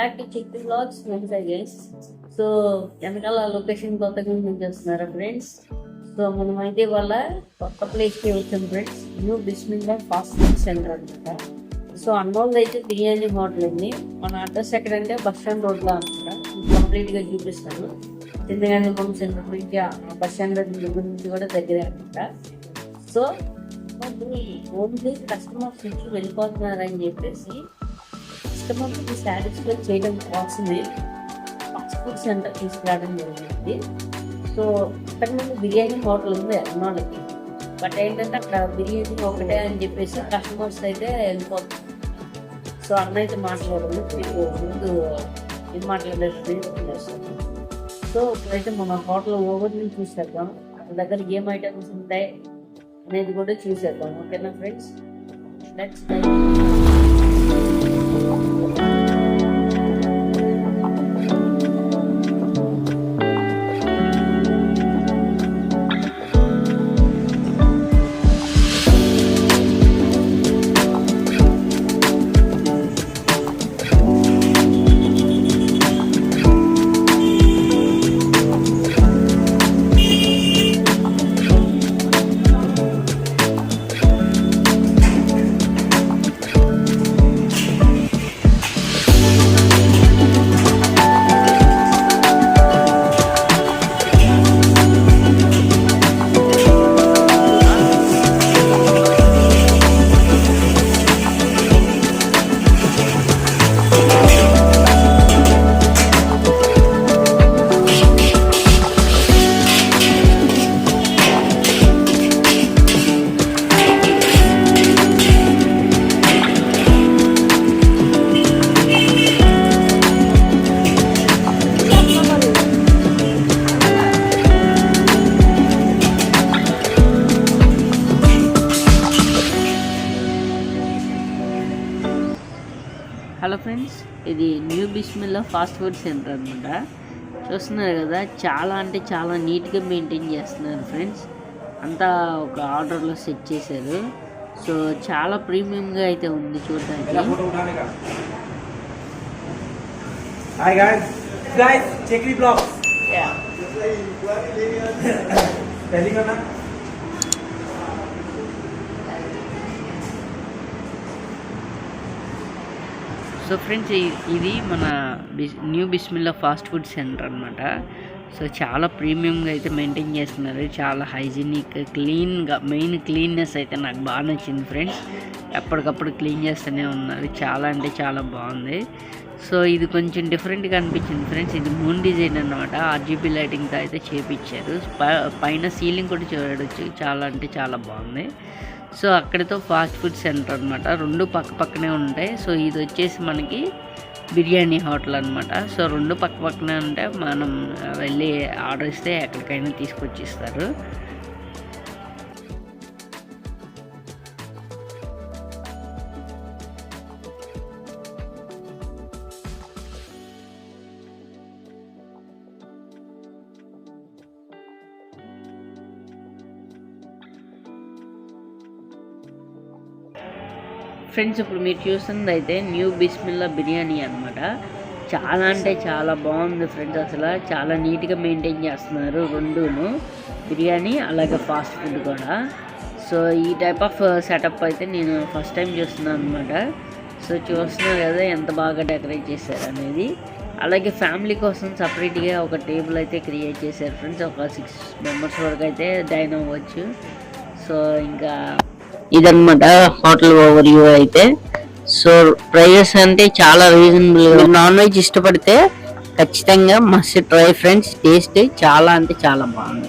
Back to check vlogs Venkataiah guys so వెనకాల location కొత్తగా చేస్తున్నారా ఫ్రెండ్స్ సో మనం అయితే వాళ్ళ కొత్త ప్లేస్కి వచ్చాం friends new Bismillah fast food centre అనమాట సో అన్నోళ్ళు అయితే బిర్యానీ హోటల్ ఉంది మన అడ్రస్ ఎక్కడంటే బస్ స్టాండ్ రోడ్లో అనమాట కంప్లీట్గా చూపిస్తాను. చంద్రగాంధీ హోమ్ సెంటర్ గురించి బస్ స్టాండ్ దగ్గర నుంచి కూడా దగ్గరే అనమాట సో ఓన్లీ కస్టమర్స్ నుంచి వెళ్ళిపోతున్నారని చెప్పేసి కస్టమర్కి సాటిస్ఫై చేయడం కోసమే ఫాస్ట్ ఫుడ్ సెంటర్ తీసుకురావడం జరిగింది. సో అక్కడ ముందు బిర్యానీ హోటల్ ఉంది అన్నోళ్ళకి బట్ ఏంటంటే అక్కడ బిర్యానీ ఒకటే అని చెప్పేసి కస్టమర్స్ అయితే వెళ్ళిపోతుంది సో అన్న అయితే మాట్లాడదు మీకు ముందు ఏం మాట్లాడేది సో ఇప్పుడైతే మన హోటల్ ఓవర్ని చూసేద్దాం. అక్కడ దగ్గర ఏం ఐటమ్స్ ఉంటాయి అనేది కూడా చూసేద్దాం. ఓకేనా ఫ్రెండ్స్ నెక్స్ట్ హలో ఫ్రెండ్స్ ఇది new Bismillah fast food centre అనమాట చూస్తున్నారు కదా చాలా అంటే చాలా నీట్గా మెయింటైన్ చేస్తున్నారు ఫ్రెండ్స్. అంతా ఒక ఆర్డర్లో సెట్ చేశారు. సో చాలా ప్రీమియంగా అయితే ఉంది చూడడానికి. సో ఫ్రెండ్స్ ఇది మన బిస్ new Bismillah fast food centre అనమాట సో చాలా ప్రీమియంగా అయితే మెయింటైన్ చేస్తున్నారు. చాలా హైజీనిక్ క్లీన్గా మెయిన్ క్లీన్నెస్ అయితే నాకు బాగా నచ్చింది ఫ్రెండ్స్. ఎప్పటికప్పుడు క్లీన్ చేస్తూనే ఉన్నారు. చాలా అంటే చాలా బాగుంది. సో ఇది కొంచెం డిఫరెంట్గా అనిపించింది. ఫ్రెండ్స్ ఇది మూన్ డిజైన్ అనమాట ఆర్జీబీ లైటింగ్తో అయితే చేపించారు పైన సీలింగ్ కూడా చూడవచ్చు చాలా అంటే చాలా బాగుంది. సో అక్కడితో ఫాస్ట్ ఫుడ్ సెంటర్ అనమాట రెండు పక్క పక్కనే ఉంటాయి. సో ఇది వచ్చేసి మనకి బిర్యానీ హోటల్ అనమాట సో రెండు పక్క పక్కనే ఉంటే మనం వెళ్ళి ఆర్డర్ ఇస్తే ఎక్కడికైనా తీసుకొచ్చి ఫ్రెండ్స్ ఇప్పుడు మీరు చూస్తుంది అయితే న్యూ బిస్మిల్లా బిర్యానీ అన్నమాట. చాలా అంటే చాలా బాగుంది ఫ్రెండ్స్ అసలు. చాలా నీట్గా మెయింటైన్ చేస్తున్నారు రెండును. బిర్యానీ అలాగే ఫాస్ట్ ఫుడ్ కూడా. సో ఈ టైప్ ఆఫ్ సెటప్ అయితే నేను ఫస్ట్ టైం చూస్తున్నాను అనమాట సో చూస్తున్నారు కదా ఎంత బాగా డెకరేట్ చేశారు అనేది. అలాగే ఫ్యామిలీ కోసం సపరేట్గా ఒక టేబుల్ అయితే క్రియేట్ చేశారు ఫ్రెండ్స్. ఒక సిక్స్ మెంబర్స్ వరకు అయితే డైన్ అవ్వచ్చు. సో ఇంకా ఇదన్నమాట హోటల్ ఓవర్ వ్యూ అయితే. సో ప్రైజెస్ అంటే చాలా రీజనబుల్ నాన్ వెజ్ ఇష్టపడితే ఖచ్చితంగా మస్ట్ ట్రై ఫ్రెండ్స్ టేస్ట్ చాలా అంటే చాలా బాగుంది.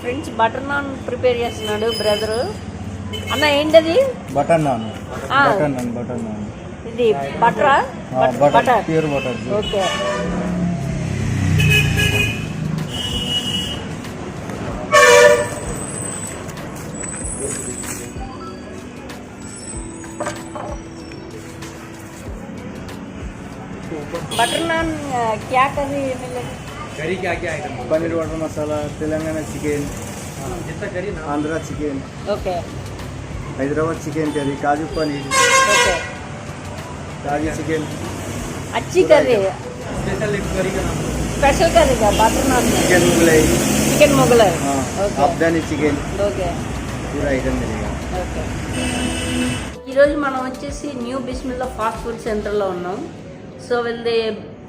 ఫ్రెండ్స్ బటర్ నాన్ ప్రిపేర్ చేస్తున్నాడు బ్రదరు. అన్న ఏంటది? Butter naan. Butter naan butter naan. ఇది బటరా? Butter pure butter. Okay. Butter naan క్యా కర్రీ మిलेगा करी क्या क्या item paneer butter masala Telangana chicken जितना करी ना Andhra chicken okay Hyderabad chicken curry kaju paneer okay kaju chicken అచ్చి curry special एक करी का नाम special కర్రీగా butter naan chicken Mughlai chicken Mughlai okay Afghani chicken okay పూరా item మిలేగా okay ఈరోజు మనం వచ్చేసి న్యూ బిస్మిల్లా ఫాస్ట్ ఫుడ్ సెంటర్లో ఉన్నాం సో వీళ్ళది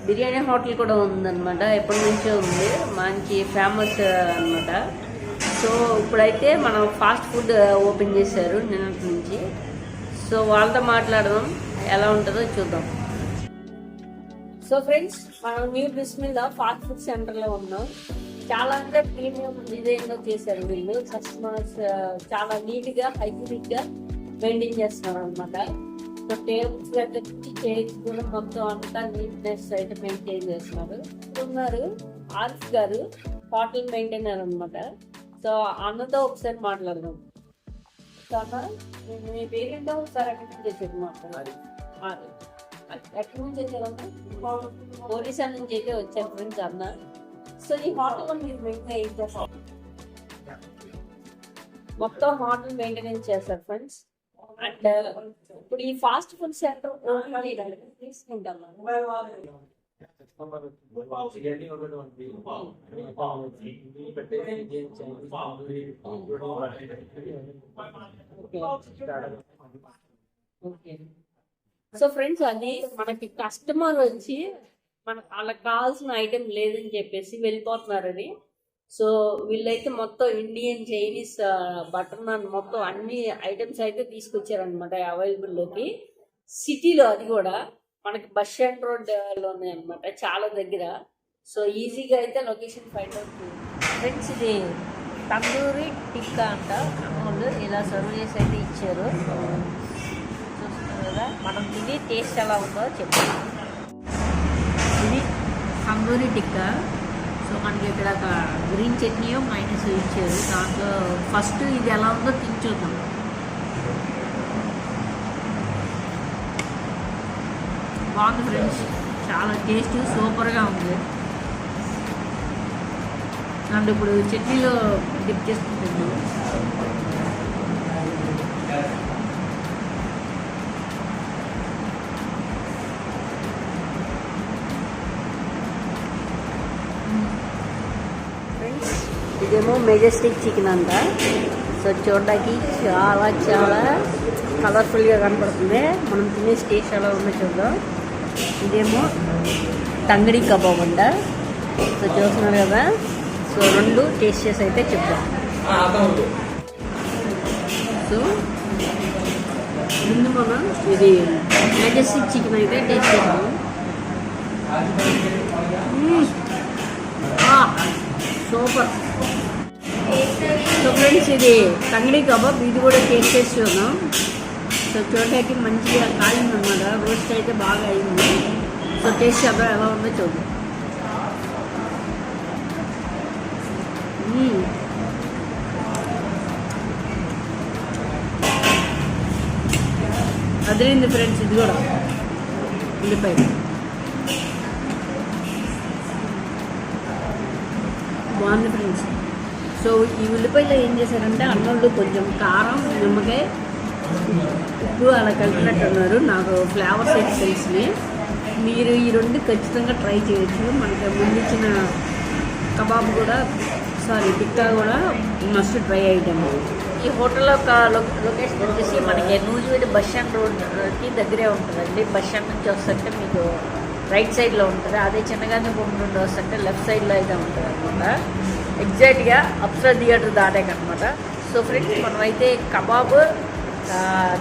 బిర్యానీ హోటల్ కూడా ఉందన్నమాట. ఎప్పటి నుంచో ఉంది. మంచి ఫేమస్ అన్నమాట. సో ఇప్పుడైతే మనం ఫాస్ట్ ఫుడ్ ఓపెన్ చేశారు నిన్నటి నుంచి. సో వాళ్ళతో మాట్లాడదాం. ఎలా ఉంటుందో చూద్దాం. సో ఫ్రెండ్స్ మనం న్యూ బిస్మిల్లా ఫాస్ట్ ఫుడ్ సెంటర్లో ఉన్నాం. చాలా అంటే ప్రీమియం డిజైన్లో చేశారు వీళ్ళు. కస్టమర్స్ చాలా నీట్గా హైజీనిక్గా హైజీనిక్ మెయింటైన్ చేస్తున్నారు అనమాట టేబుల్స్ దగ్గర నుంచి చైర్స్ కూడా మొత్తం అంతా నీట్నెస్ అయితే మెయింటైన్ చేస్తున్నారు. ఉన్నారు ఆరిఫ్ గారు హోటల్ మెయింటైనర్ అన్నమాట. సో అన్నతో ఒకసారి మాట్లాడదాం. సో అన్న మీ- పేరేంటో ఒకసారి నుంచి చేసేది మాట్లాడాలి ఎక్కడి నుంచి వచ్చారన్నా ఒరిస్సా నుంచి అయితే వచ్చారు ఫ్రెండ్స్ అన్న. సో ఈ హోటల్ మీరు మెయింటైన్ ఏం చేస్తారు మొత్తం హోటల్ మెయింటెనెన్స్ చేస్తారు ఫ్రెండ్స్ అండ్ ఇప్పుడు ఈ fast food centre so friends అది మనకి కస్టమర్ వచ్చి మనకు వాళ్ళకి కావాల్సిన ఐటెం లేదని చెప్పేసి వెళ్ళిపోతున్నారని సో వీళ్ళైతే మొత్తం ఇండియన్ చైనీస్ బటర్ నాన్ మొత్తం అన్ని ఐటమ్స్ అయితే తీసుకొచ్చారనమాట అవైలబుల్లోకి సిటీలో అది కూడా మనకి బస్ స్టాండ్ రోడ్ ఉన్నాయన్నమాట చాలా దగ్గర. సో ఈజీగా అయితే లొకేషన్ ఫైండ్ అవుట్ ఫ్రెండ్స్ ఇది తందూరి టిక్కా అంట. అమౌంట్ ఇలా సర్వ్ చేసి అయితే ఇచ్చారు. చూస్తున్నారు కదా మనం తిని టేస్ట్ ఎలా ఉందో చెప్తాం ఇది తందూరి టిక్కా. సో మనకి ఇక్కడ ఒక గ్రీన్ చట్నీయో మైనస్ ఇచ్చారు. దాంట్లో ఫస్ట్ ఇది ఎలా ఉందో తిని చూద్దాం. బాగుంది ఫ్రెండ్స్. చాలా టేస్ట్ సూపర్గా ఉంది. అండ్ ఇప్పుడు చట్నీలో డిప్ చేసుకుంటుంది ఇదేమో మెజెస్టిక్ చికెన్ అంట. సో చూడడానికి చాలా చాలా కలర్ఫుల్గా కనపడుతుంది. మనం తినే టేస్ట్ ఎలా ఉందో చూద్దాం. ఇదేమో తంగడి కబాబ్ అంట. సో చూస్తున్నారు కదా. సో రెండు టేస్ట్ చేసి అయితే చెప్దాం. సో ముందు మనం ఇది మెజెస్టిక్ చికెన్ అయితే టేస్ట్ చేద్దాం. సూపర్. సో ఫ్రెండ్స్ ఇది తంగిడి కబాబ్ ఇది కూడా టేస్ట్ చేసి చూద్దాం. సో చూడటానికి మంచిగా కాలింది అనమాట రోస్ట్ అయితే బాగా అయింది. సో టేస్ట్ అబ్బా ఎలా ఉందో చూద్దాం మ్మ్. అదిరింది ఫ్రెండ్స్ ఇది కూడా. ఉల్లిపాయ బాగుంది ఫ్రెండ్స్ సో ఈ ఉల్లిపాయలో ఏం చేశారంటే అన్నోళ్ళు కొంచెం కారం నిమ్మకాయ ఉప్పు అలా కలిపినట్టున్నారు. నాకు ఫ్లేవర్స్ అయితే తెలిసినాయి మీరు ఈ రెండు ఖచ్చితంగా ట్రై చేయొచ్చు. మనకి ముందు ఇచ్చిన కబాబ్ కూడా సారీ టిక్కా కూడా మస్ట్ ట్రై ఐటమ్. ఈ హోటల్ యొక్క లొకేషన్ వచ్చేసి మనకి నూజివేడి బస్ స్టాండ్ రోడ్కి దగ్గరే ఉంటుందండి. బస్ స్టాండ్ నుంచి వస్తుంటే మీకు రైట్ సైడ్లో ఉంటుంది. అదే చిన్నగానే బొమ్మ నుండి వస్తుంటే లెఫ్ట్ సైడ్లో అయితే ఉంటుంది అనమాట ఎగ్జాక్ట్గా అప్సరా థియేటర్ దాటాకనమాట సో ఫ్రెండ్స్ మనమైతే kebab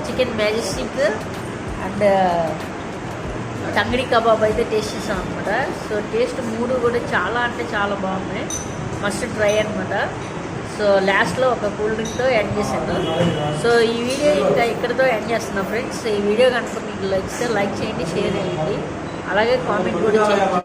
chicken majestic and tangdi kebab అయితే టేస్ట్ చేసాం అనమాట సో టేస్ట్ మూడు కూడా చాలా అంటే చాలా బాగున్నాయి. మస్ట్ ట్రై అనమాట సో లాస్ట్లో ఒక కూల్ డ్రింక్తో ఎండ్ చేశాను సో ఈ వీడియో ఇంకా ఇక్కడితో ఎండ్ చేస్తున్నాం ఫ్రెండ్స్ ఈ వీడియో కనుక మీకు లైక్ లైక్ చేయండి షేర్ చేయండి. అలాగే కామెంట్ కూడా చేయండి.